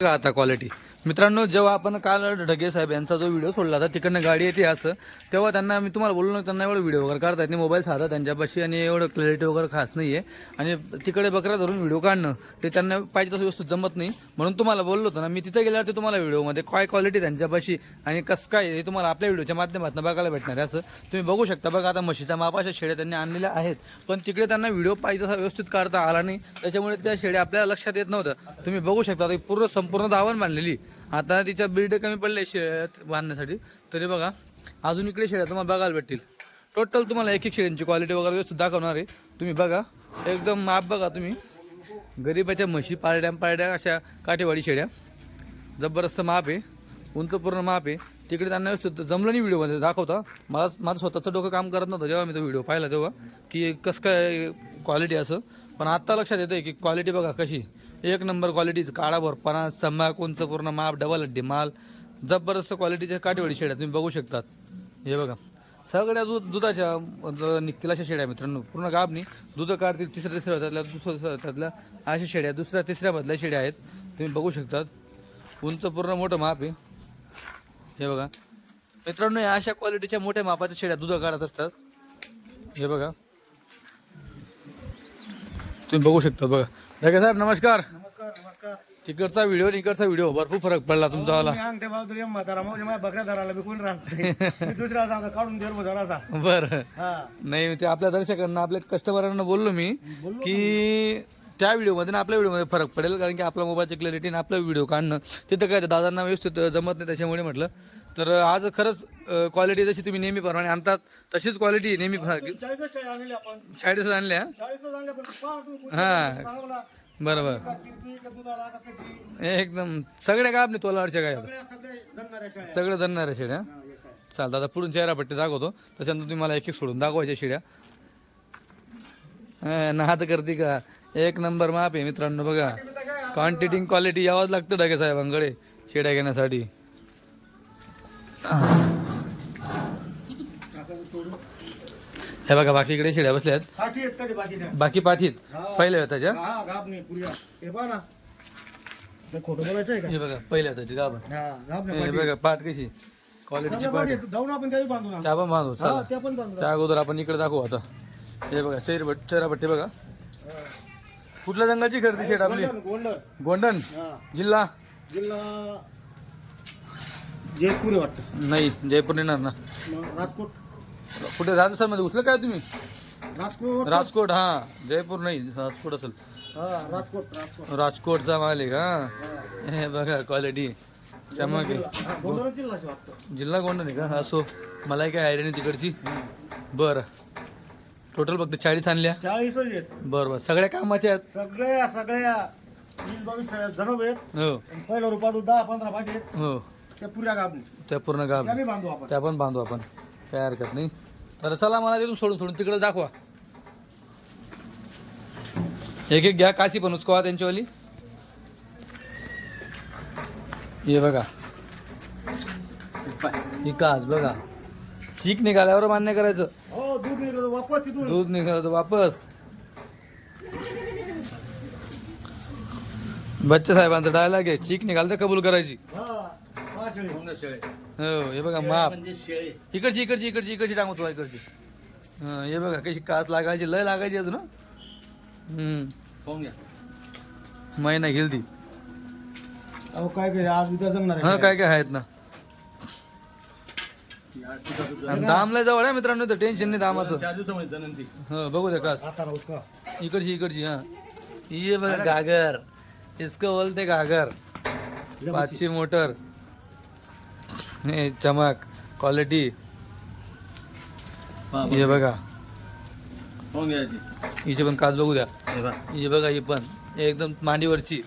बघा आता क्वालिटी मित्रांनो जेव्हा आपण काल ढगे साहेब यांचा जो व्हिडिओ सोडला होता तिकडनं गाडी येते असं तेव्हा त्यांना मी तुम्हाला बोललो त्यांना एवढं व्हिडिओ वगैरे काढता येत नाही मोबाईल साधा त्यांच्यापाशी आणि एवढं क्लॅरिटी वगैरे खास नाही आहे आणि तिकडे बकरा धरून व्हिडिओ काढणं ते त्यांना पाहिजे तसं व्यवस्थित जमत नाही. म्हणून तुम्हाला बोललो होतो ना मी तिथे गेल्यावर ते तुम्हाला व्हिडिओमध्ये काय क्वालिटी त्यांच्यापाशी आणि कसं काय हे तुम्हाला आपल्या व्हिडिओच्या माध्यमातून बघायला भेटणार आहे असं तुम्ही बघू शकता. बघा आता म्हशीचा मापाच्या शेळ्या त्यांनी आणलेल्या आहेत पण तिकडे त्यांना व्हिडिओ पाहिजे तसा व्यवस्थित काढता आला नाही. त्याच्यामुळे त्या शेळ्या आपल्याला लक्षात येत नव्हतं तुम्ही बघू शकता आता पूर्ण संपूर्ण दावण बांधलेली. आता तिच्या ब्रीड कमी पडले शेळ्यात बांधण्यासाठी. तरी बघा अजून इकडे शेळ्या तुम्हाला बघायला भेटतील. टोटल तुम्हाला एक एक शेळ्यांची क्वालिटी वगैरे व्यवस्थित दाखवणार आहे. तुम्ही बघा एकदम माप बघा तुम्ही. गरीबाच्या म्हशी पारड्या पारड्या अशा काठेवाडी शेळ्या. जबरदस्त माप आहे. उंच पूर्ण माप आहे. तिकडे त्यांना व्यवस्थित जमलं नाही व्हिडिओमध्ये दाखवता. मला माझं स्वतःचं डोकं काम करत नव्हतं जेव्हा मी तो व्हिडिओ पाहिला तेव्हा की कसं काय क्वालिटी असं. पण आत्ता लक्षात येतं की क्वालिटी बघा कशी. एक नंबर क्वालिटीच काळा भरपाना सम्माक उंच पूर्ण माप डबल हड्डी माल जबरदस्त क्वालिटीच्या काठेवाडी शेड्या तुम्ही बघू शकतात. हे बघा. सगळ्या दूध दुधाच्या निघतील अशा शेड्या मित्रांनो. पूर्ण गाबनी. दूध काढतील तिसऱ्या तिसऱ्या त्यातल्या दुसऱ्या त्यातल्या अशा शेड्या दुसऱ्या तिसऱ्या मधल्या आहेत. तुम्ही बघू शकतात. उंच पूर्ण मोठं माप आहे. हे बघा. मित्रांनो या अशा क्वालिटीच्या मोठ्या मापाच्या शेड्या दूध काढत असतात. हे बघा. तुम्ही बघू शकता बघा. दादा साहेब नमस्कार. नमस्कार नमस्कार तिकडचा व्हिडिओ आणि इकडचा व्हिडिओ भरपूर फरक पडला तुमचा वाला अंगठे म्हातारा म्हणजे माझ्या बकऱ्या राहत दुसरा सांगा काढून देर बरं. हा. नाही ते आपल्या दर्शकांना आपल्या कस्टमरांना बोललो मी की त्या व्हिडिओमध्ये आणि आपल्या व्हिडिओमध्ये फरक पडेल कारण की आपला मोबाईलची क्लॅरिटी आणि आपला व्हिडिओ काढणं तिथं काय दादांना व्यवस्थित जमत नाही त्याच्यामुळे म्हटलं. तर आज खरंच क्वालिटी जशी तुम्ही नेहमी प्रमाणे आणतात तशीच क्वालिटी नेहमी चाळीस आणल्या हा. बरोबर? एकदम. सगळ्या का आपली तोलावरच्या काय सगळे आहे शेड्या काय. चालतं. आता पुढून चेहरापट्टी दाखवतो. त्याच्यानंतर तुम्ही मला एक एक सोडून दाखवायच्या शिड्या. नाद करते का? एक नंबर माप आहे मित्रांनो बघा. क्वांटिटी क्वालिटी यावंच लागतं ढगे साहेबांकडे शेड्या घेण्यासाठी. हे बघा बाकी इकडे शेड्या बसल्या आहेत काठी आहेत तरी बाकी पाठीत? हा. घाब नाही पुऱ्या. हे पहा ना. ते खोटं बोलायचं आहे का? हे बघा पहिल्या होत्याची गाभण हा. बघा पाठ कशी? क्वालिटीची पाठ. जाऊन आपण त्याही बांधू त्या पण बांधू अगोदर आपण इकडे दाखवू आता. हे बघा चेहरपट्टी चेहरापट्टी बघा. कुठल्या रंगाची खरेदी शेड आपली? गोंडन? हा. जिल्हा? जिल्हा जयपूर आहे वाटतं. नाही जयपूर येणार ना. मग राजकोट. कुठे राजस्थानमध्ये उचलं काय तुम्ही? राजकोट? राजकोट हा. जयपूर नाही राजकोट असेल. हा राजकोट राजकोट. राजकोटचा माल आहे का हे बघा क्वालिटी चमक आहे हा, गोंधळ जिल्हा असं वाटतं. जिल्हा गोंडन आहे का? असो. मलाही काय आयडिया नाही तिकडची. बरं. टोटल फक्त चाळीस आणल्या. चाळीसच आहेत. बरं बरं. सगळ्या कामाच्या आहेत. सगळ्या सगळ्या. वीस बावीस जणव आहेत. हो. आणि पहिलं रुपाडू दहा पंधरा आहेत. हो. त्या पुऱ्या गाबनी त्या पूर्ण गाव त्या बी बांधू आपण. त्या पण बांधू आपण. काय हरकत नाही. तर चला मला तिथून सोडून सोडून. तिकडे दाखवा. एक एक घ्या. काशी पण उचकवा त्यांच्यावाली हे बघा. ही कास बघा. शीक निघाल्यावर मान्य करायचं. हो दूध निघलं वापस तिथून. दूध निघालं तर वापस. बच्चे साहेबांचा डायलॉग आहे. चीक निघाल तर कबूल करायची. हा. हो हे बघा माप. म्हणजे शेळी. इकडची इकडची इकडची इकडची टांगू तुला इकडची. हा हे बघा कशी कास लागायची लय लागायची अजून हं. हम्म. महिना घेईल ती अहो काय काय आज उद्या जमणार हा काय काय आहेत ना. आणि दाम लय जवळ आहे मित्रांनो तर टेन्शन नाही दामाचं. हो बघू आता उसका इकडची इकडची हा. ये बघा गागर इसको बोलते गागर पाचशे मोटर. चमक क्वालिटी हे बघा. हिचे पण काच बघू द्या. ही बघा ही पण. एकदम मांडीवरची.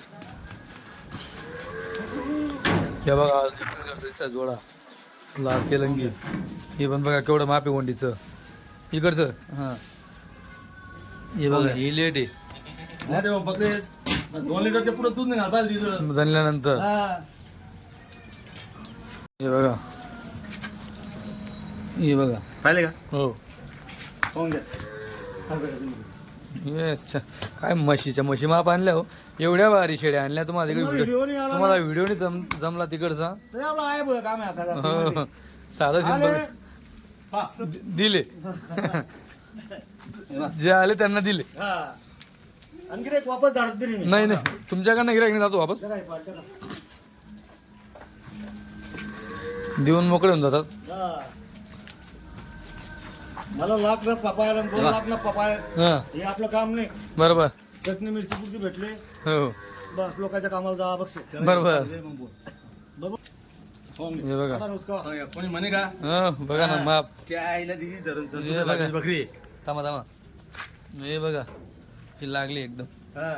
हे बघा जोडा. लाल तेलंगी. हे पण बघा केवढं माप आहे वंडीचं इकडचं. हां. हे बघा. ही लेट आहे. अरे हा. बघा हे बघा पाहिले का हो पाहून येस काय म्हशीच्या म्हशी माप आणल्या हो एवढ्या भारी शेड्या आणल्या तुम्हाला तिकडे तुम्हाला व्हिडिओ व्हिडिओ नाही आला तुम्हाला व्हिडिओ नाही जम जमला तिकडचा. हो साधा. सिंपल. दिले जे आले त्यांना दिले हा. आणखी एक वापस धाडत बी नाही मी. नाही नाही तुमच्याकडनं गिरायक नाही जातो वापस. देऊन मोकळे होऊन जातात. हा. मला लाख ना पपाया दोन लाख ना पपाया हा. हे आपलं काम नाही. बरोबर. चटणी मिरची पुरती भेटले. हो. बस लोकांच्या कामाला जा बघ बरोबर. बरोबर हे बघा. आता नुसका कोणी म्हणे का? हो बघा ना माप. त्या आईला दिली धरून तर हे तुझ्या बघा. बकरी थांबा थांबा. हे बघा. ही लागली एकदम. हा.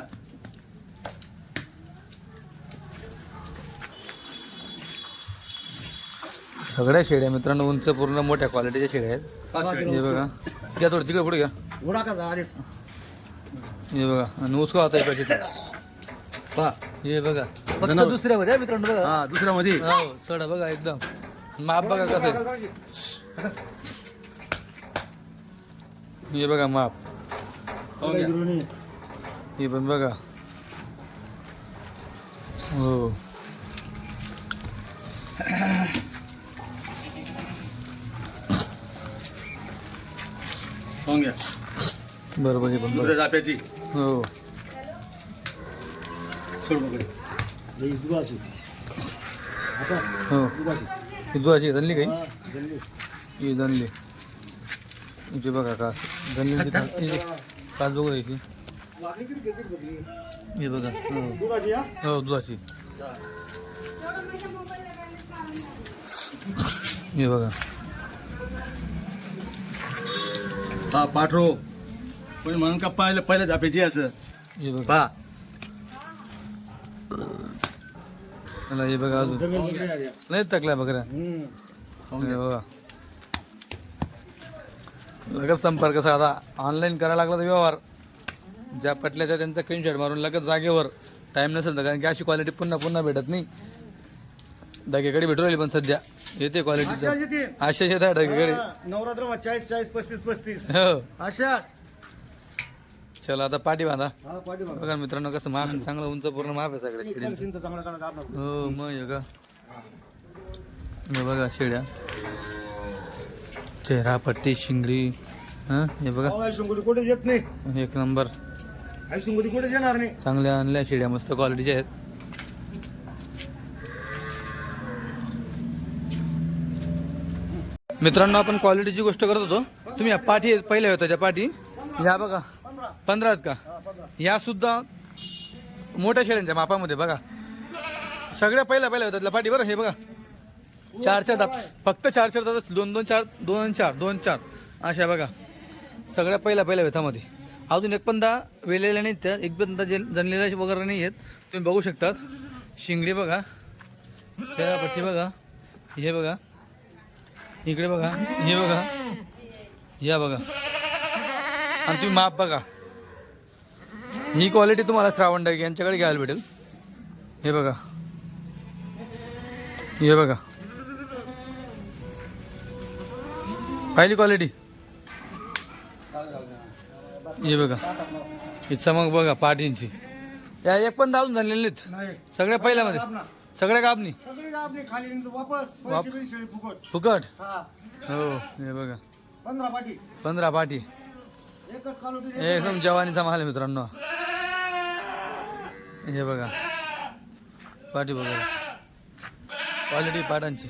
सगळ्या शेड्या मित्रांनो उंच पूर्ण मोठ्या क्वालिटीच्या शेड्या आहेत. हे बघा. घ्या थोडं तिकडे पुढे घ्या. हे बघा. आणि उसको आता पैसे पहा. हे बघा. फक्त. दुसऱ्यामध्ये मित्रांनो बघा. हा दुसऱ्या मध्ये हो सडा बघा एकदम. माप बघा कसं आहे. हे बघा माप. हे पण बघा. हो. घ्या. बरोबर हे पण. दुसऱ्या बघा जाप्याची हो. सोड हे दुधाची. हो. दुधाची. ही दुधाची जनली काही? हा. ही जनली इथे बघा का जनली काच बघू याची वाकडी किती घेते बकरी? हे बघा हो. दुधाची हा? हो दुधाची हा. हे बघा. हा पाठरो कोणी म्हणून का पाहिलं पहिल्या जाप्याची असं. हे बघा. हे बघा अजून. नाही तकल्या बघा हे लगेच संपर्क साधा. ऑनलाईन करायला लागला तर व्यवहार. ज्या पटल्या त्या त्यांचा स्क्रीनशॉट मारून लगेच जागेवर. टाईम नसेल तर कारण की अशी क्वालिटी पुन्हा पुन्हा भेटत नाही. डगेकडे भेटू राहिली पण सध्या. येते क्वालिटी अशाच येते. अशा येतात डगेकडे हा, नवरात्र चाळीस चाळीस पस्तीस पस्तीस. हो. अशाच चला आता पाठी बांधा. हा पाठी बघा बघा मित्रांनो कसं माप आहे, चांगलं उंच पूर्ण माप आहे सगळ्या शेड्यांचं चिंच चांगला काढा दाब नको. हो मग हे का? हे बघा शेड्या. चेहरा पट्टी शिंगडी. हां हे बघा. अहो, आई शिंगोटी कुठे येत नाही. एक नंबर. आई कुठे येणार नाही. चांगल्या आणल्या शेड्या मस्त क्वालिटीच्या आहेत. मित्रांनो आपण क्वालिटीची गोष्ट करत होतो. तुम्ही या पाठी पहिल्या होत्या त्या पाठी. ह्या बघा. पंधरा पंधरा आहेत का? पंधरा ह्या सुद्धा मोठ्या शेड्यांच्या मापामध्ये बघा. सगळ्या पहिल्या पहिल्या होत्या त्या पाठी बरं हे बघा. चार चार दात. फक्त चार चार दात दोन दोन चार दोन चार दोन चार. अशा बघा. सगळ्या पहिल्या पहिल्या व्यथामध्ये. अजून एक पण दा वेलेल्या नाहीत त्या. एक पण दा जे जनलेल्या वगैरे नाही आहेत. तुम्ही बघू शकतात. शिंगडी बघा. पट्टी बघा. हे बघा. इकडे बघा हे बघा या बघा. आणि तुम्ही माप बघा. ही क्वालिटी तुम्हाला श्रावण डाग यांच्याकडे घ्यायला भेटेल. हे बघा. हे बघा. पाहिली क्वालिटी हे बघा. ही चमक बघा पाठींची या एक पण दाजून झालेली नाहीत. सगळ्या पहिल्यामध्ये. कापणी सगळी दाब नाही खाली वापस पैसे बिन शेळी फुकट. फुकट? हा. हो हे बघा. पंधरा पाठी पंधरा पाठी एकच कालोटी एकदम जवानीचा माल आहे मित्रांनो. हे बघा. पाठी बघा. क्वालिटी पाटांची.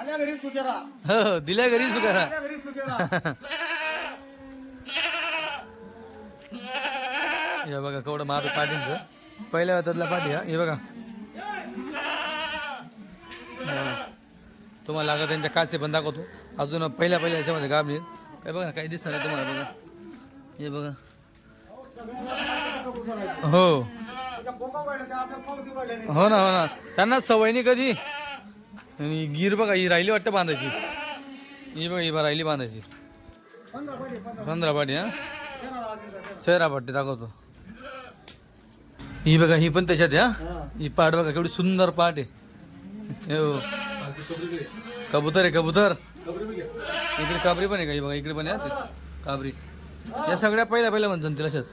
आल्या घरी सुकेरा. हो हो, दिल्या घरी सुकारा. आल्या घरी सुकेरा. हे बघा केवढं आहे पाठींचं पहिल्या हातातला पाठी हा. हे बघा. तुम्हाला लागत त्यांच्या कासे पण दाखवतो. अजून पहिल्या पहिल्या याच्यामध्ये गाबली. काय बघा काही दिसणार नाही तुम्हाला बघा. हे बघा. हो. हो ना हो ना. त्यांना सवय नाही कधी. गिर बघा ही राहिली वाटतं बांधायची. ही बघा ही बा राहिली बांधायची. पंधरा पाटी हा? चेहरा पाटी दाखवतो. ही बघा ही पण त्याच्यात हा? ही पाट बघा केवढी सुंदर पाट आहे. हो. कबूतर आहे कबूतर. इकडे काबरी पण आहे का? ही बघा इकडे पण आहे. काबरी. या सगळ्या पहिल्या पहिल्या म्हणतात तिला अशाच.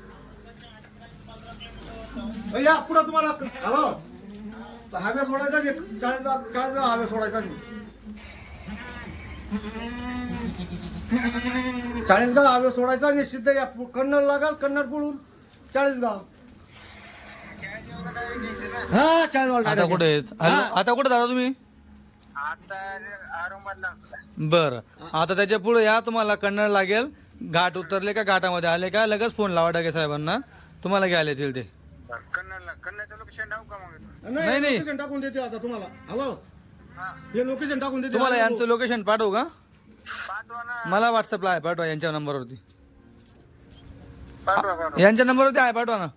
अ, या पुढं तुम्हाला. हॅलो. हवे सोडायचा जे चाळीसचा चाळीसचा हवे सोडायचा चाळीस गाव हवे सोडायचा आणि सिद्ध या कन्नड लागाल कन्नड पडून चाळीस गाव हा चाळीस आता कुठे आता कुठे दादा तुम्ही? बर. आता त्याच्या पुढे या तुम्हाला कन्नड लागेल. घाट उतरले का घाटामध्ये आले का? लगेच फोन लावा डगे साहेबांना. तुम्हाला घ्यायला येतील ते. नाही, नाही नाही. लोकेशन टाकून देते आता तुम्हाला. हॅलो हे. लोकेशन टाकून देते. तुम्हाला यांचं लोकेशन पाठवू का? मला व्हॉट्सअपला आहे पाठवा यांच्या नंबरवरती. यांच्या नंबरवरती आहे पाठवा ना.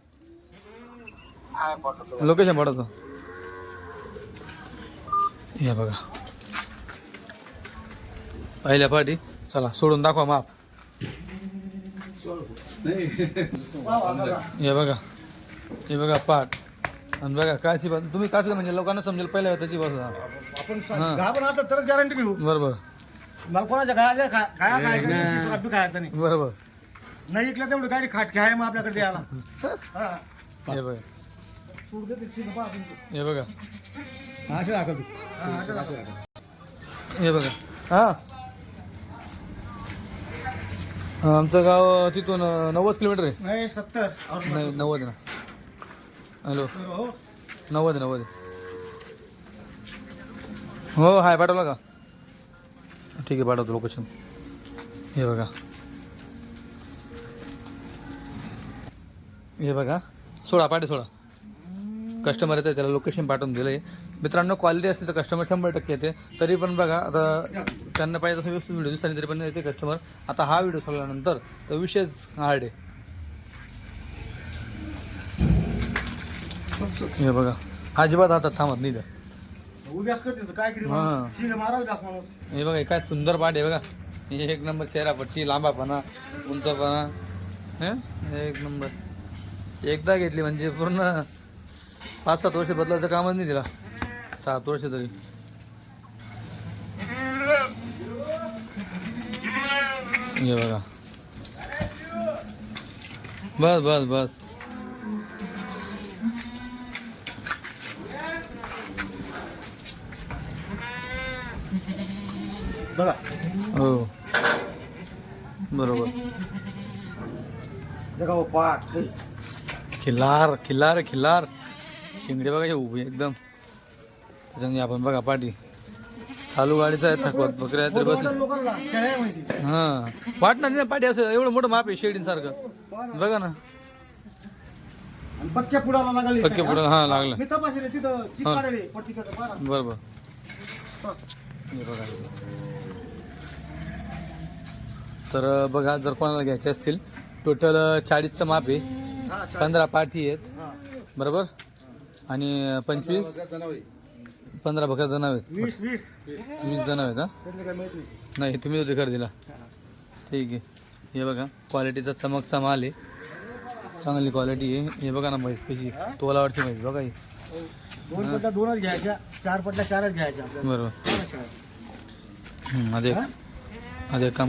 लोकेशन पाठवतो. या बघा. पहिल्या पाठी. चला सोडून दाखवा माप. हे बघा. हे बघा पाठ. आणि बघा काशी बस तुम्ही काशी म्हणजे लोकांना समजेल पहिल्या त्याची बस आपण हा. असं तरच गॅरंटी घेऊ बरोबर. मला कोणाच्या खायचं बी खायचं नाही. बरोबर. नाही इकलं तेवढं काय खाट आहे मग आपल्याकडे द्यायला. हा. हे बघा. हे बघा. असं दाखवा. हे बघा. हा. आमचं गाव तिथून नव्वद किलोमीटर आहे. नाही सत्तर. नाही नव्वद ना. हॅलो. हो. नव्वद नव्वद हो हाय पाठवला का? ठीक आहे पाठवतो लोकेशन हे बघा. हे बघा. सोडा पाठी सोडा. कस्टमर येते त्याला लोकेशन पाठवून दिलं आहे मित्रांनो क्वालिटी असते तर कस्टमर शंभर टक्के येते. तरी पण बघा आता त्यांना पाहिजे तसं व्यवस्थित व्हिडिओ दिसताना तरी पण येते कस्टमर आता हा व्हिडिओ सोडल्यानंतर तर विशेष हार्ड आहे. हे बघा अजिबात हातात थांबत नाही त्या उभ्यास करते तर काय हा. हे बघा हे काय सुंदर पाठ आहे बघा. हे एक नंबर चेहरा पट्टी लांबापणा उंचपणा. हं? एक नंबर एकदा घेतली म्हणजे पूर्ण पाच सात वर्ष बदलायचं कामच नाही तिला. सात वर्ष तरी हे बघा बस बस बस बघा हो बरोबर बघा हो, पाठ हे. खिल्लार खिल्लार खिल्लार शिंगडे बघा हे उभी एकदम आपण बघा पाठी. चालू गाडीचा आहे थकवत बकऱ्या तरी म्हशी. हा. वाटणार नाही ना पाठी असं एवढं मोठं माप आहे शेडीन सारखं बघा ना. पक्क्या पुढाला लागली पक्के पुढं हा? लागलं. हा. हे. बघा. तर बघा जर कोणाला घ्यायचे असतील टोटल चाळीसचं माप आहे. पंधरा पाठी आहेत. बरोबर? आणि पंचवीस? पंधरा बकऱ्या जण आहेत. वीस वीस. वीस जण आहेत काय माहीत नाही. नाही तुम्ही होते खरेदीला ठीक आहे. हे बघा क्वालिटीचा चमकचा माल आहे. चांगली क्वालिटी आहे. हे बघा ना म्हैस कशी तोलावरची म्हैस बघा ही. दोन पट्ट्या दोनच घ्यायच्या. चार पट्ट्या चारच घ्यायच्या आपल्याला. बरोबर. हा, शेळ्या. हं, आता एक आता एक काम